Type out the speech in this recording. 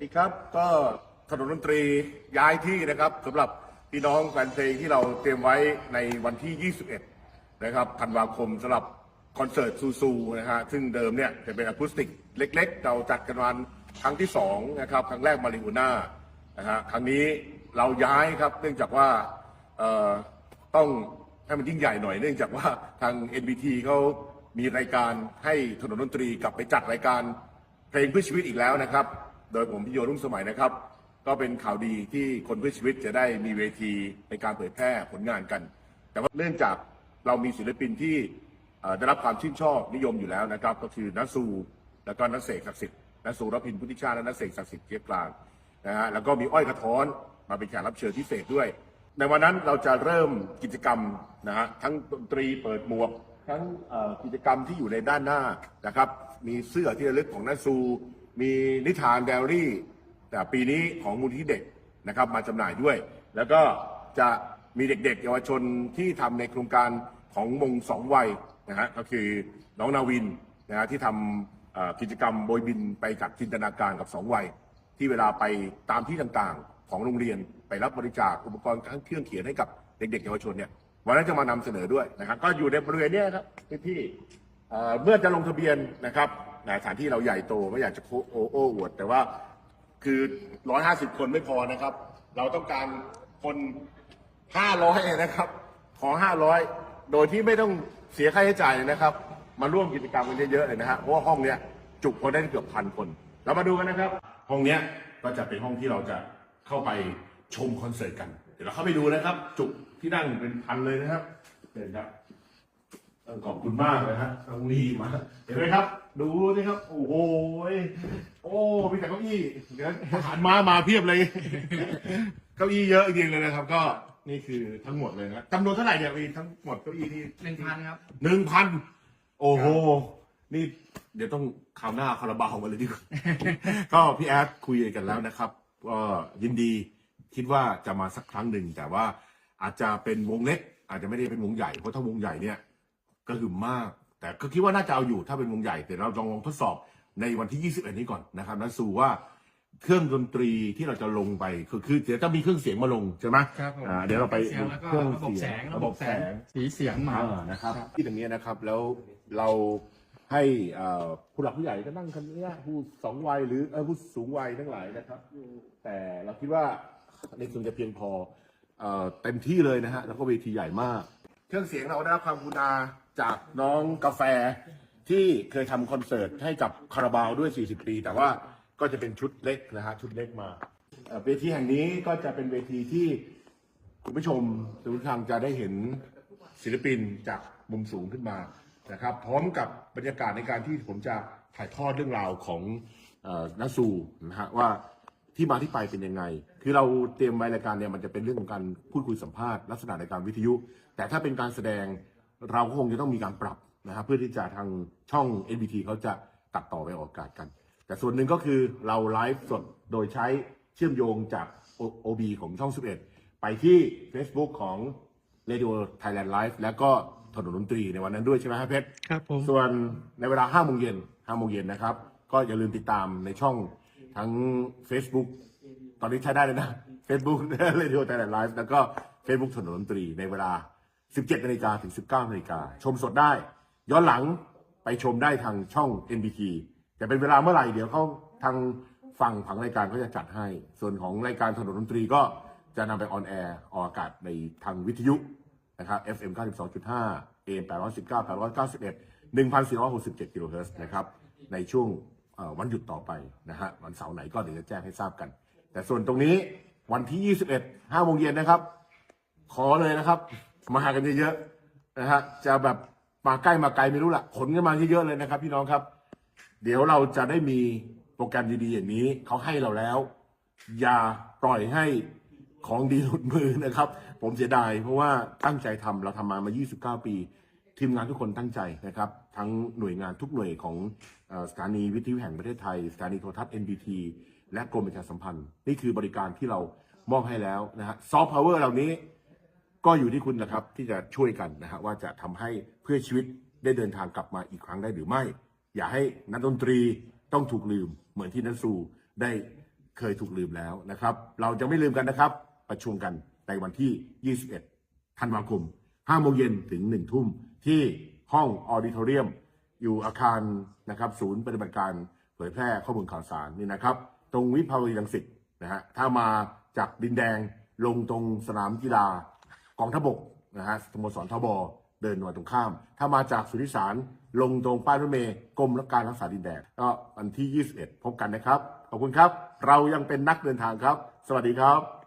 สดีครับก็ถนนดนตรีย้ายที่นะครับสำหรับพี่น้องแฟนเพลงที่เราเตรียมไว้ในวันที่ 21 นะครับธันวาคมสำหรับคอนเสิร์ตซูซูนะฮะซึ่งเดิมเนี่ยจะเป็นอะคูสติกเล็ก ๆ เราจัดกันวันครั้งที่2นะครับครั้งแรกมาริอูน่านะฮะครั้งนี้เราย้ายครับเนื่องจากว่าต้องให้มันยิ่งใหญ่หน่อย เนื่องจากว่าทาง NBT เขามีรายการให้ถนนดนตรีกลับไปจัดรายการเพลงเพื่อชีวิตอีกแล้วนะครับ โดยผมพิโยรุ่งสมัยนะครับ ก็เป็นข่าวดีที่คนเพื่อชีวิตจะได้มีเวทีในการเผยแพร่ผลงานกัน แต่ว่าเนื่องจากเรามีศิลปินที่ได้รับความชื่นชอบนิยมอยู่แล้วนะครับ ก็คือนัสซูแล้วก็นักเสกศักดิ์สิทธิ์นัสซูรพินพุทธิชาและนักเสกศักดิ์สิทธิ์เกียรกลางนะฮะแล้วก็มีอ้อยกระท้อนมาเป็นแขกรับเชิญพิเศษด้วย ในวันนั้นเราจะเริ่มกิจกรรมนะฮะทั้งดนตรีเปิดหมวกทั้งกิจกรรมที่อยู่ในด้านหน้านะครับ มีเสื้อที่ระลึกของนัสซู มีนิทานไดอารี่ แต่ปีนี้ของมูลที่เด็กนะครับมาจำหน่ายด้วย แล้วก็จะมีเด็กๆเยาวชนที่ทำในโครงการของมงสองวัยนะฮะก็คือน้องนาวินนะฮะที่ทำกิจกรรมโบยบินไปกับจินตนาการกับสองวัย ที่เวลาไปตามที่ต่างๆ ของโรงเรียนไปรับบริจาคอุปกรณ์เครื่องเขียนให้กับเด็กๆเยาวชนเนี่ยวันนั้นจะมานำเสนอด้วยนะครับก็อยู่ในบริเวณนี้ครับพื้นที่เอ่เมื่อจะลงทะเบียนนะครับ นะสถานที่เราใหญ่โตไม่อยากจะโอ้โอ้อวด แต่ว่าคือ150คนไม่พอนะครับ เราต้องการคน500นะครับ ขอ500โดยที่ไม่ต้องเสียค่าใช้จ่ายนะครับ มาร่วมกิจกรรมกันเยอะๆเลยนะฮะเพราะว่าห้องเนี้ยจุคนได้เกือบพันคน เรามาดูกันนะครับ ห้องเนี้ยก็จะเป็นห้องที่เราจะเข้าไปชมคอนเสิร์ตกัน เดี๋ยวเราเข้าไปดูนะครับ จุที่นั่งเป็นพันเลยนะครับเชิญครับ ขอบคุณมากเลยฮะต้องรีบมาเห็นไหมครับ ดูสิครับ โอ้โหยโอ้มีแต่เก้าอี้เดี๋ยวทหารม้ามาเพียบเลย เก้าอี้เยอะจริงๆเลยนะครับ ก็นี่คือทั้งหมดเลยนะจำนวนเท่าไหร่เนี่ยมีทั้งหมดเก้าอี้ที่หนึ่งพันครับหนึ่งพันโอ้โห นี่เดี๋ยวต้องคราวหน้าคาราบาวมาเลยดีกว่า ก็พี่แอดคุยกันแล้วนะครับก็ยินดีคิดว่าจะมาสักครั้งหนึ่งแต่ว่าอาจจะเป็นวงเล็ก อาจจะไม่ได้เป็นวงใหญ่เพราะถ้าวงใหญ่เนี่ย ก็หึมมาก แต่ก็คิดว่าน่าจะเอาอยู่ถ้าเป็นวงใหญ่แต่เราลองลองทดสอบในวันที่ 21 นี้ก่อนนะครับนั้นสู่ว่าเครื่องดนตรีที่เราจะลงไปคือคือเดี๋ยวจะมีเครื่องเสียงมาลงใช่ไหมครับผมอ่าเดี๋ยวเราไปเสียงแล้วก็เครื่องระบบแสเสียงงระบบแสงสีเสียงมาอ่านะครับ ที่ตรงนี้นะครับแล้วเราให้เอ่อผู้หลักผู้ใหญ่ก็นั่งกันเนี้ยผู้สองวัยหรือเออผู้สูงวัยทั้งหลายนะครับแต่เราคิดว่าในส่วนจะเพียงพอเอ่อเต็มที่เลยนะฮะแล้วก็เวทีใหญ่มาก เครื่องเสียงเราได้รับความกรุณา จากน้องกาแฟที่เคยทำคอนเสิร์ตให้กับคาราบาวด้วย 40 ปี แต่ว่าก็จะเป็นชุดเล็กนะฮะชุดเล็กมาเอ่อเวทีแห่งนี้ก็จะเป็นเวทีที่คุณผู้ชมทุกท่านจะได้เห็นศิลปินจากมุมสูงขึ้นมานะครับ พร้อมกับบรรยากาศในการที่ผมจะถ่ายทอดเรื่องราวของเออนัซูนะฮะว่าที่มาที่ไปเป็นยังไง คือเราเตรียมไว้รายการเนี่ยมันจะเป็นเรื่องของการพูดคุยสัมภาษณ์ลักษณะในการวิทยุ แต่ถ้าเป็นการแสดง เราก็คงจะต้องมีการปรับนะครับเพื่อที่จะทางช่อง NBT เขาจะตัดต่อไปออกอากาศกัน แต่ส่วนหนึ่งก็คือเราไลฟ์สดโดยใช้เชื่อมโยงจาก OB ของช่อง 11 ไปที่ Facebook ของ Radio Thailand Live แล้วก็ถนนดนตรีในวันนั้นด้วยใช่ไหมฮะเพชรครับผมส่วนในเวลา5โมงเย็น5โมงเย็นนะครับ ก็อย่าลืมติดตามในช่องทั้ง Facebook ตอนนี้ใช้ได้เลยนะ Facebook Radio Thailand Live แล้วก็ Facebook ถนนดนตรีในเวลา 17นาฬิกาถึง 19นาฬิกาชมสดได้ ย้อนหลังไปชมได้ทางช่อง NBT แต่เป็นเวลาเมื่อไหร่เดี๋ยวเขาทางฝั่งผังรายการเขาจะจัดให้ ส่วนของรายการถนนดนตรีก็จะนำไปออนแอร์ออกอากาศในทางวิทยุนะครับ FM 92.5 AM 819 891 1467กิโลเฮิรตซ์นะครับ ในช่วงวันหยุดต่อไปนะฮะวันเสาร์ไหนก็เดี๋ยวจะแจ้งให้ทราบกัน แต่ส่วนตรงนี้วันที่ 21 5โมงเย็นนะครับ ขอเลยนะครับ มาหากันเยอะๆนะฮะจะแบบมาใกล้มาไกลไม่รู้ละขนกันมาเยอะๆเลยนะครับ พี่น้องครับ เดี๋ยวเราจะได้มีโปรแกรมดีๆอย่างนี้เขาให้เราแล้ว อย่าปล่อยให้ของดีหลุดมือนะครับ ผมเสียดายเพราะว่าตั้งใจทำเราทำมามา 29 ปี ทีมงานทุกคนตั้งใจนะครับ ทั้งหน่วยงานทุกหน่วยของสถานีวิทยุแห่งประเทศไทย สถานีโทรทัศน์ NBT และกรมประชาสัมพันธ์ นี่คือบริการที่เรามอบให้แล้วนะฮะซอฟต์พาวเวอร์เหล่านี้ ก็อยู่ที่คุณนะครับที่จะช่วยกันนะฮะว่าจะทำให้เพื่อชีวิตได้เดินทางกลับมาอีกครั้งได้หรือไม่ อย่าให้นักดนตรีต้องถูกลืม เหมือนที่นัทซูได้เคยถูกลืมแล้วนะครับ เราจะไม่ลืมกันนะครับ ประชุมกันในวันที่ 21 ธันวาคม 5 โมงเย็นถึง 1 ทุ่มที่ห้องออดิทอเรียม อยู่อาคารนะครับศูนย์ปฏิบัติการเผยแพร่ข้อมูลข่าวสารนี่นะครับ ตรงวิภาวดีรังสิตนะฮะถ้ามาจากดินแดงลงตรงสนามกีฬา กองทบกนะฮะสโมสรทบเดินมาตรงข้าม ถ้ามาจากสุริสารลงตรงป้ายรถเมย์กรมรักการรักษาดินแดนก็วันที่ 21 พบกันนะครับ ขอบคุณครับ เรายังเป็นนักเดินทางครับ สวัสดีครับ